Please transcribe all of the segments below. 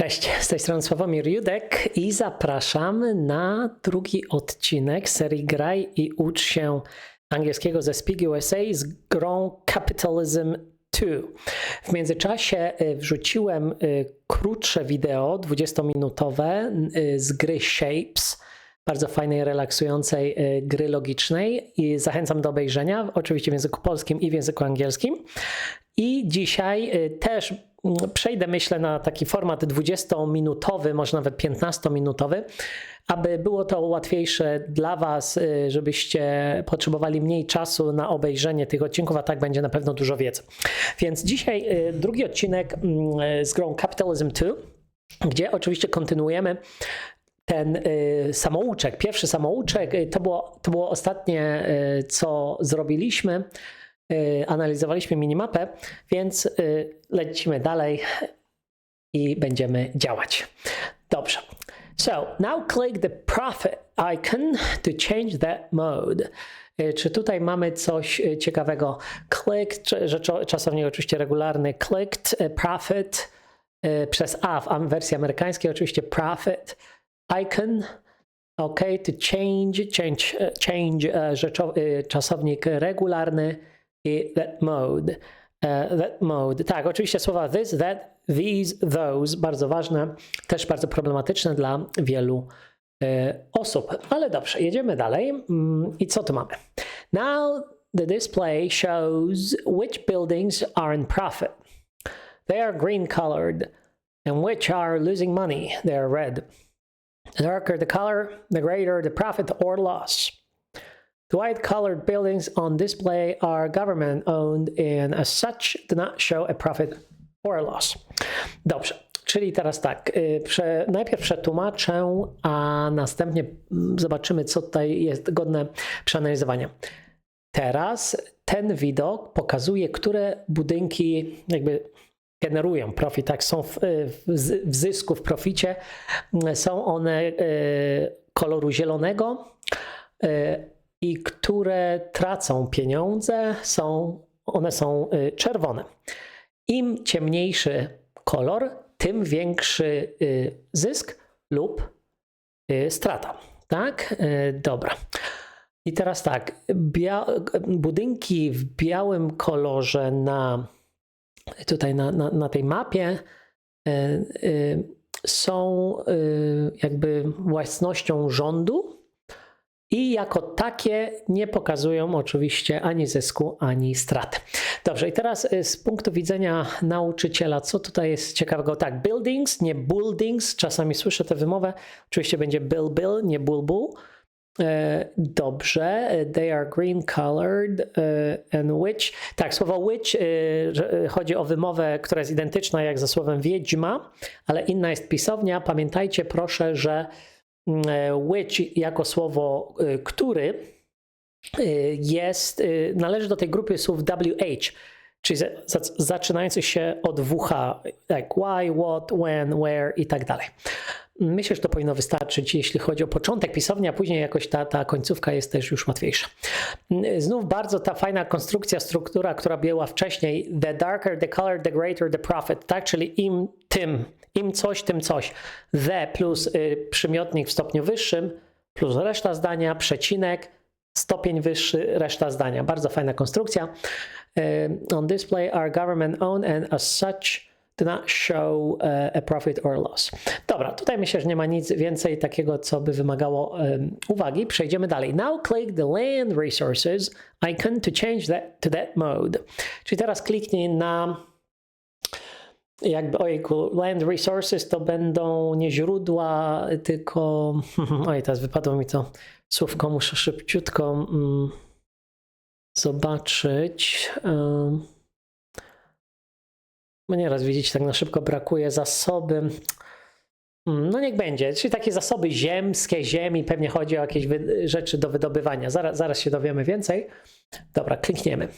Cześć, z tej strony Sławomir Judek i zapraszam na drugi odcinek serii Graj i ucz się angielskiego ze Speak USA z grą Capitalism 2. W międzyczasie y, wrzuciłem y, krótsze wideo, 20-minutowe y, z gry Shapes, bardzo fajnej, relaksującej gry logicznej i zachęcam do obejrzenia, oczywiście w języku polskim i w języku angielskim. I dzisiaj też przejdę, myślę, na taki format 20-minutowy, może nawet 15-minutowy, aby było to łatwiejsze dla Was, y, żebyście potrzebowali mniej czasu na obejrzenie tych odcinków, a tak będzie na pewno dużo wiedzy. Więc dzisiaj y, drugi odcinek mm, z grą Capitalism 2, gdzie oczywiście kontynuujemy ten y, samouczek, pierwszy samouczek, to było, to było ostatnie, co zrobiliśmy. Y, analizowaliśmy minimapę, więc y, lecimy dalej i będziemy działać. Dobrze. So, now click the profit icon to change that mode. Y, czy tutaj mamy coś ciekawego? Click, czasownik oczywiście regularny, clicked profit przez A w wersji amerykańskiej oczywiście profit icon. OK, to change, change, change czasownik regularny i that mode. Uh, that mode. Tak, oczywiście słowa this, that, these, those, bardzo ważne, też bardzo problematyczne dla wielu e, osób. Ale dobrze, jedziemy dalej. Mm, I co tu mamy? Now the display shows which buildings are in profit. They are green colored, and which are losing money. They are red. The darker the color, the greater the profit or loss. The white colored buildings on display are government owned and as such do not show a profit or a loss. Dobrze, czyli teraz tak, y, prze, najpierw przetłumaczę, a następnie mm, zobaczymy, co tutaj jest godne przeanalizowania. Teraz ten widok pokazuje, które budynki jakby generują profit, tak, są w, w zysku, w proficie, są one y, koloru zielonego, y, i które tracą pieniądze, są, one są y, czerwone. Im ciemniejszy kolor, tym większy y, zysk lub y, strata. Tak? Dobra. I teraz tak, budynki w białym kolorze na tutaj na, na, na tej mapie są jakby własnością rządu, i jako takie nie pokazują oczywiście ani zysku, ani straty. Dobrze, i teraz y, z punktu widzenia nauczyciela, co tutaj jest ciekawego? Tak, buildings, nie buildings, czasami słyszę tę wymowę, oczywiście będzie bill bill, nie bull bull. E, dobrze, they are green colored e, and which. Tak, słowo which e, chodzi o wymowę, która jest identyczna jak ze słowem wiedźma, ale inna jest pisownia. Pamiętajcie proszę, że e, which jako słowo e, który e, jest, należy do tej grupy słów WH, czyli zaczynających się od WH, jak why, what, when, where i tak dalej. Myślę, że to powinno wystarczyć, jeśli chodzi o początek pisowni, a później jakoś ta, ta końcówka jest też już łatwiejsza. Znów bardzo ta fajna konstrukcja, struktura, która była wcześniej. The darker the color, the greater the profit, tak? Czyli im tym, im coś, tym coś. The plus y, przymiotnik w stopniu wyższym, plus reszta zdania, przecinek, stopień wyższy, reszta zdania. Bardzo fajna konstrukcja. Y, on display are government owned and as such do not show uh, a profit or loss. Dobra, tutaj myślę, że nie ma nic więcej takiego, co by wymagało um, uwagi. Przejdziemy dalej. Now click the land resources icon to change that to that mode. Czyli teraz kliknij na jakby, ojku, land resources to będą nie źródła, tylko, oj, teraz wypadło mi to słówko, muszę szybciutko um, zobaczyć. Um, nieraz widzicie, tak na szybko brakuje zasoby. Mm, no niech będzie, czyli takie zasoby ziemskie, ziemi, pewnie chodzi o jakieś rzeczy do wydobywania. Zaraz, zaraz się dowiemy więcej. Dobra, klikniemy.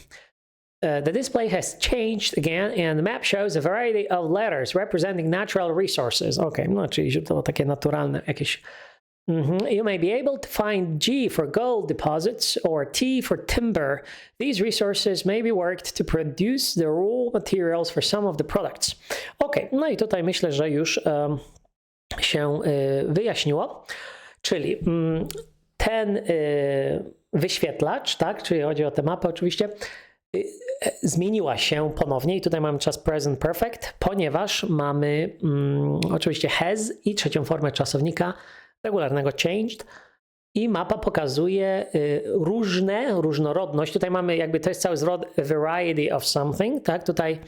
Uh, the display has changed again and the map shows a variety of letters representing natural resources. Ok, no czyli to takie naturalne jakieś Mm-hmm. You may be able to find G for gold deposits or T for timber. These resources may be worked to produce the raw materials for some of the products. Ok, no i tutaj myślę, że już em, się y, wyjaśniło. Czyli mm, ten y, wyświetlacz, tak, czyli chodzi o tę mapę oczywiście, zmieniła się ponownie i tutaj mamy czas present perfect, ponieważ mamy mm, oczywiście has i trzecią formę czasownika regularnego changed i mapa pokazuje y, różne, różnorodność. Tutaj mamy jakby, to jest cały zwrot variety of something, tak? Tutaj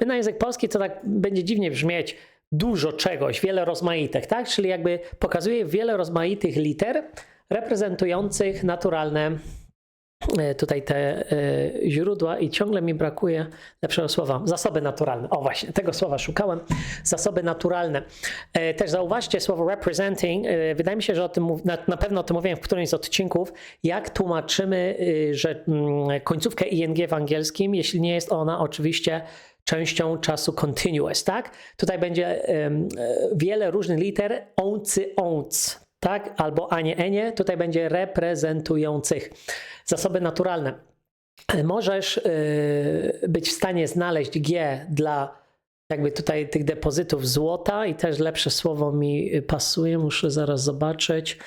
my na język polski to tak będzie dziwnie brzmieć dużo czegoś, wiele rozmaitych, tak? Czyli jakby pokazuje wiele rozmaitych liter reprezentujących naturalne e, tutaj te e, źródła i ciągle mi brakuje lepszego słowa. Zasoby naturalne. O właśnie, tego słowa szukałem. Zasoby naturalne. E, Też zauważcie słowo representing. E, Wydaje mi się, że o tym, na, na pewno o tym mówiłem w którymś z odcinków, jak tłumaczymy, y, że mm, końcówkę ing w angielskim, jeśli nie jest ona oczywiście częścią czasu continuous, tak? Tutaj będzie e, wiele różnych liter, oncy, onc, tak? Albo anie, enie, tutaj będzie reprezentujących. Zasoby naturalne. Możesz y, być w stanie znaleźć G dla jakby tutaj tych depozytów złota i też lepsze słowo mi pasuje, muszę zaraz zobaczyć.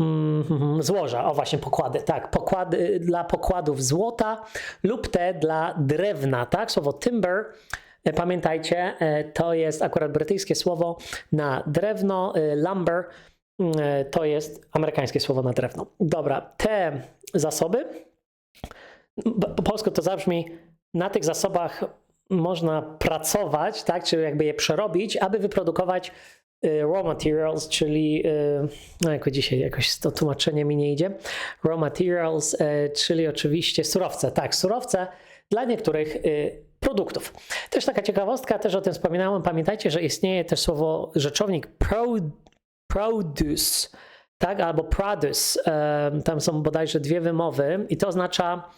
Mm, złoża, o właśnie pokłady, tak, pokłady dla pokładów złota lub te dla drewna, tak, słowo timber, e, pamiętajcie, e, to jest akurat brytyjskie słowo na drewno, e, lumber to jest amerykańskie słowo na drewno. Dobra, te zasoby, po polsku to zabrzmi, na tych zasobach można pracować, tak, czyli jakby je przerobić, aby wyprodukować y, raw materials, czyli, y, no jako dzisiaj jakoś to tłumaczenie mi nie idzie, raw materials, y, czyli oczywiście surowce, tak, surowce dla niektórych y, produktów. Też taka ciekawostka, też o tym wspominałem, pamiętajcie, że istnieje też słowo rzeczownik pro, produce, tak, albo produce, tam są bodajże dwie wymowy i to oznacza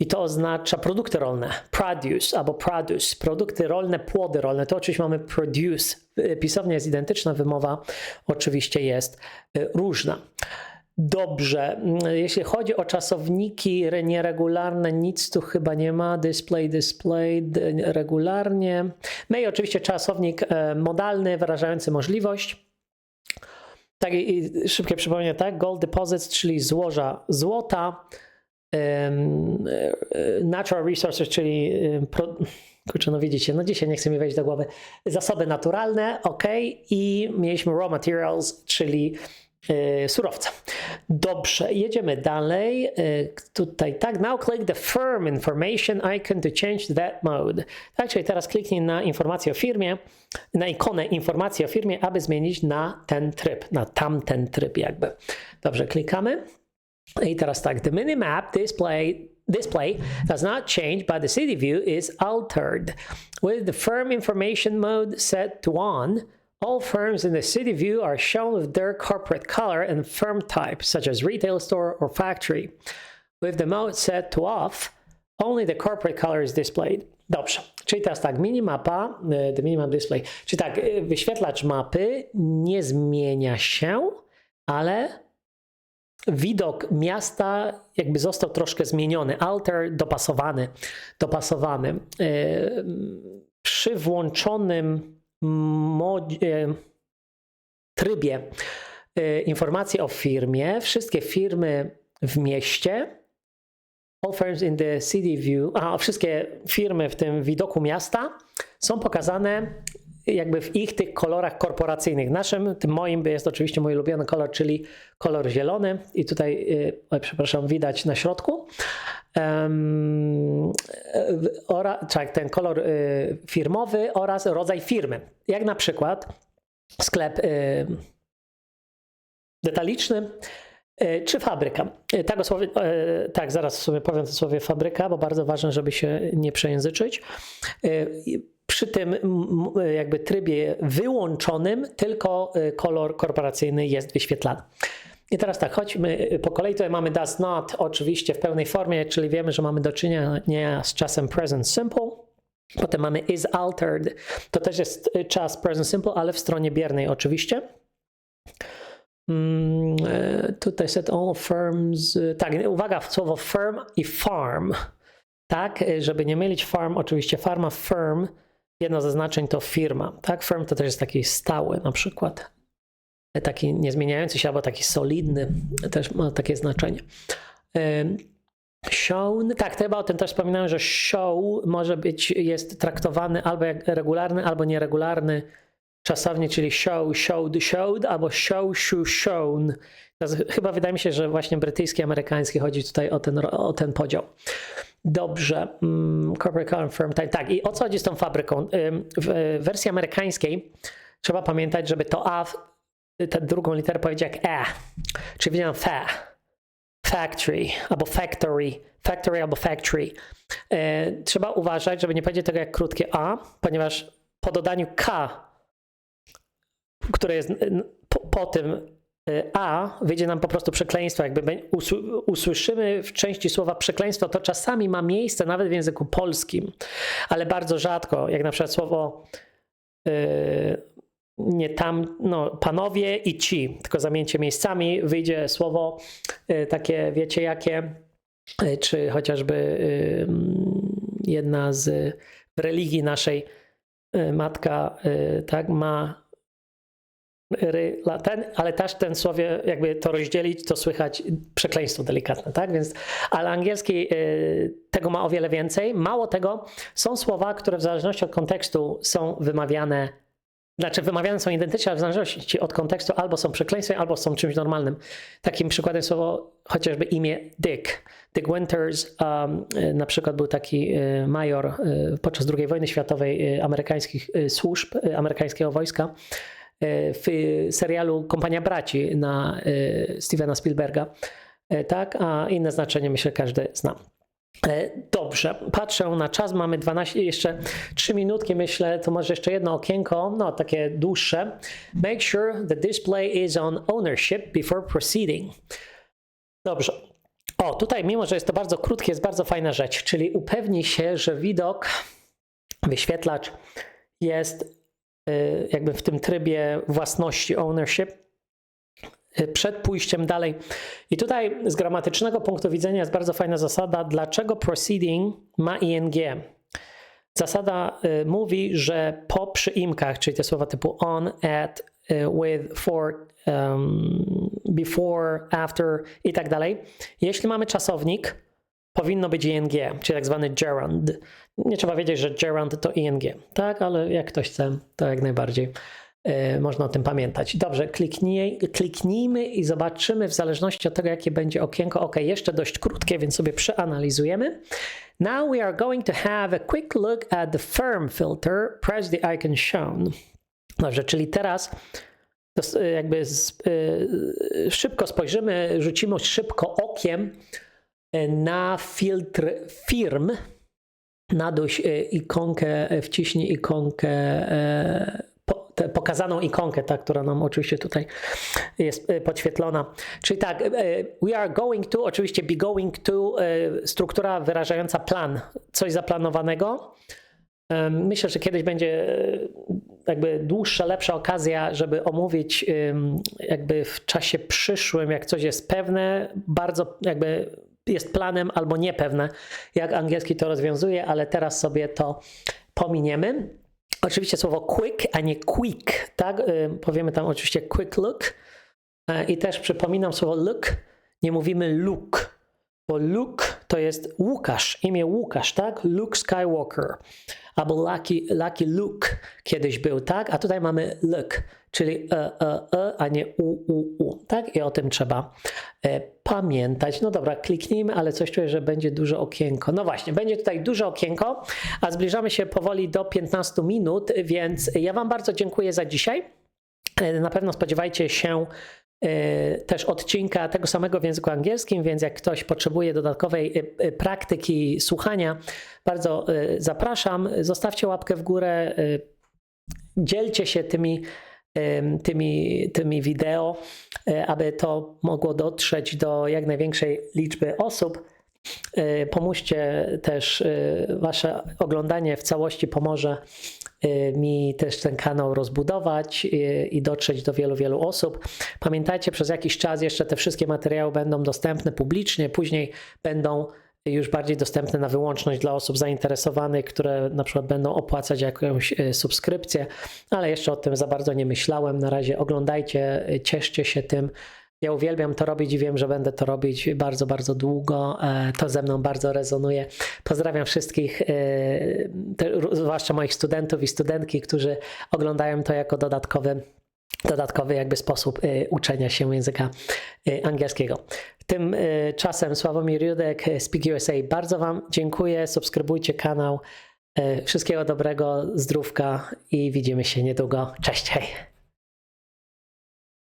i to oznacza produkty rolne. Produce albo produce. Produkty rolne, płody rolne. To oczywiście mamy produce. Y, Pisownia jest identyczna, wymowa oczywiście jest y, różna. Dobrze. Mm, Jeśli chodzi o czasowniki re- nieregularne, nic tu chyba nie ma. Display, display, regularnie. No i oczywiście czasownik e, modalny, wyrażający możliwość. Tak, i szybkie przypomnienie, tak? Gold deposits, czyli złoża złota. E, natural resources, czyli pro, kurczę, no widzicie, no dzisiaj nie chce mi wejść do głowy. Zasoby naturalne, ok, i mieliśmy raw materials, czyli e, surowce. Dobrze, jedziemy dalej. E, Tutaj tak, now click the firm information icon to change that mode. Tak, czyli teraz kliknij na informację o firmie, na ikonę informacji o firmie, aby zmienić na ten tryb, na tamten tryb jakby. Dobrze, klikamy. I teraz tak, the minimap display display does not change, but the city view is altered. With the firm information mode set to on, all firms in the city view are shown with their corporate color and firm type, such as retail store or factory. With the mode set to off, only the corporate color is displayed. Dobrze, czyli teraz tak, minimapa, y, the minimap display, czyli tak, y, wyświetlacz mapy nie zmienia się, ale widok miasta jakby został troszkę zmieniony, alter dopasowany, dopasowany. E, Przy włączonym modzie, trybie e, informacji o firmie, wszystkie firmy w mieście, all firms in the city view, a wszystkie firmy w tym widoku miasta są pokazane jakby w ich tych kolorach korporacyjnych. Naszym, tym moim jest oczywiście mój ulubiony kolor, czyli kolor zielony i tutaj, y, przepraszam, widać na środku. Um, ora, tak, ten kolor y, firmowy oraz rodzaj firmy. Jak na przykład sklep y, detaliczny y, czy fabryka. Y, Tak, tak, zaraz powiem o słowie fabryka, bo bardzo ważne, żeby się nie przejęzyczyć. Przy tym jakby trybie wyłączonym tylko y, kolor korporacyjny jest wyświetlany. I teraz tak, chodźmy po kolei. Tutaj mamy does not oczywiście w pełnej formie, czyli wiemy, że mamy do czynienia z czasem present simple. Potem mamy is altered. To też jest y, czas present simple, ale w stronie biernej oczywiście. Mm, e, Tutaj set all firms. e, Tak, uwaga, słowo firm i farm. Tak, e, żeby nie mylić farm, oczywiście farma, firm jedno ze znaczeń to firma, tak? Firm to też jest taki stały na przykład, taki niezmieniający się albo taki solidny, też ma takie znaczenie. Shown, tak, to chyba o tym też wspominałem, że show może być, jest traktowany albo jak regularny, albo nieregularny czasownik, czyli show, showed, showed, albo show, show, shown. Chyba wydaje mi się, że właśnie brytyjski, amerykański chodzi tutaj o ten, o ten podział. Dobrze. Mm, corporate confirm, tak, tak. I o co chodzi z tą fabryką? W wersji amerykańskiej trzeba pamiętać, żeby to A, tę drugą literę powiedzieć jak E, czyli widziałem fa factory albo factory, factory albo factory. E, trzeba uważać, żeby nie powiedzieć tego jak krótkie A, ponieważ po dodaniu K, które jest po, po tym A, wyjdzie nam po prostu przekleństwo. Jakby usłyszymy w części słowa przekleństwo, to czasami ma miejsce nawet w języku polskim, ale bardzo rzadko, jak na przykład słowo e, nie tam, no, panowie i ci, tylko zamieńcie miejscami, wyjdzie słowo y, takie, wiecie jakie, y, czy chociażby y, jedna z religii naszej y, matka, y, tak, ma ten, ale też ten słowie, jakby to rozdzielić, to słychać przekleństwo delikatne, tak? Więc, ale angielski y, tego ma o wiele więcej. Mało tego, są słowa, które w zależności od kontekstu są wymawiane znaczy, wymawiane są identycznie, ale w zależności od kontekstu albo są przekleństwem, albo są czymś normalnym. Takim przykładem słowo chociażby imię Dick. Dick Winters um, y, na przykład był taki y, major podczas II wojny światowej amerykańskich służb, amerykańskiego wojska w serialu Kompania Braci na y, Stevena Spielberga. Tak, a inne znaczenie myślę każdy zna. E, Dobrze, patrzę na czas, mamy 12, jeszcze 3 minutki, myślę, to może jeszcze jedno okienko, no takie dłuższe. Make sure the display is on ownership before proceeding. Dobrze. O, tutaj mimo, że jest to bardzo krótkie, jest bardzo fajna rzecz, czyli upewnij się, że widok, wyświetlacz jest jakby w tym trybie własności ownership, y, przed pójściem dalej. I tutaj z gramatycznego punktu widzenia jest bardzo fajna zasada, dlaczego proceeding ma ing. Zasada y, mówi, że po przyimkach, czyli te słowa typu on, at, y, with, for, um, before, after i tak dalej, jeśli mamy czasownik, powinno być ing, czyli tak zwany gerund. Nie trzeba wiedzieć, że gerund to ing, tak? Ale jak ktoś chce, to jak najbardziej e, można o tym pamiętać. Dobrze, kliknij, kliknijmy i zobaczymy w zależności od tego, jakie będzie okienko. Ok, jeszcze dość krótkie, więc sobie przeanalizujemy. Now we are going to have a quick look at the firm filter. Press the icon shown. Dobrze, czyli teraz dos- jakby z, y, szybko spojrzymy, rzucimy szybko okiem na filtr firm. Naduś y, ikonkę, y, wciśnij ikonkę, e, pokazaną ikonkę, ta, która nam oczywiście tutaj jest podświetlona. Czyli tak, we are going to, oczywiście be going to, struktura wyrażająca plan, coś zaplanowanego. Myślę, że kiedyś będzie e, jakby dłuższa, lepsza okazja, żeby omówić jakby w czasie przyszłym, jak coś jest pewne, bardzo jakby jest planem albo niepewne, jak angielski to rozwiązuje, ale teraz sobie to pominiemy. Oczywiście słowo quick, a nie quick, tak? Em, Powiemy tam oczywiście quick look. E, I też przypominam słowo look, nie mówimy look, bo Luke to jest Łukasz, imię Łukasz, tak? Luke Skywalker. Albo Lucky, Lucky Luke kiedyś był, tak? A tutaj mamy Luke, czyli e, e, e, a nie u, u, u, tak? I o tym trzeba e, pamiętać. No dobra, kliknijmy, ale coś czuję, że będzie duże okienko. No właśnie, będzie tutaj duże okienko, a zbliżamy się powoli do 15 minut, więc ja Wam bardzo dziękuję za dzisiaj. E, Na pewno spodziewajcie się e, też odcinka tego samego w języku angielskim, więc jak ktoś potrzebuje dodatkowej e, praktyki słuchania, bardzo zapraszam. Zostawcie łapkę w górę, dzielcie się tymi, tymi, tymi wideo, e, aby to mogło dotrzeć do jak największej liczby osób. E, Pomóżcie też, e, Wasze oglądanie w całości pomoże mi też ten kanał rozbudować i dotrzeć do wielu, wielu osób. Pamiętajcie, przez jakiś czas jeszcze te wszystkie materiały będą dostępne publicznie, później będą już bardziej dostępne na wyłączność dla osób zainteresowanych, które na przykład będą opłacać jakąś e, subskrypcję, ale jeszcze o tym za bardzo nie myślałem. Na razie oglądajcie, cieszcie się tym. Ja uwielbiam to robić i wiem, że będę to robić bardzo, bardzo długo. E, To ze mną bardzo rezonuje. Pozdrawiam wszystkich, e, zwłaszcza moich studentów i studentki, którzy oglądają to jako dodatkowy, dodatkowy jakby sposób e, uczenia się języka e, angielskiego. Tym e, czasem Sławomir Judek, Speak USA. Bardzo Wam dziękuję. Subskrybujcie kanał. Wszystkiego dobrego, zdrówka i widzimy się niedługo. Cześć, hej!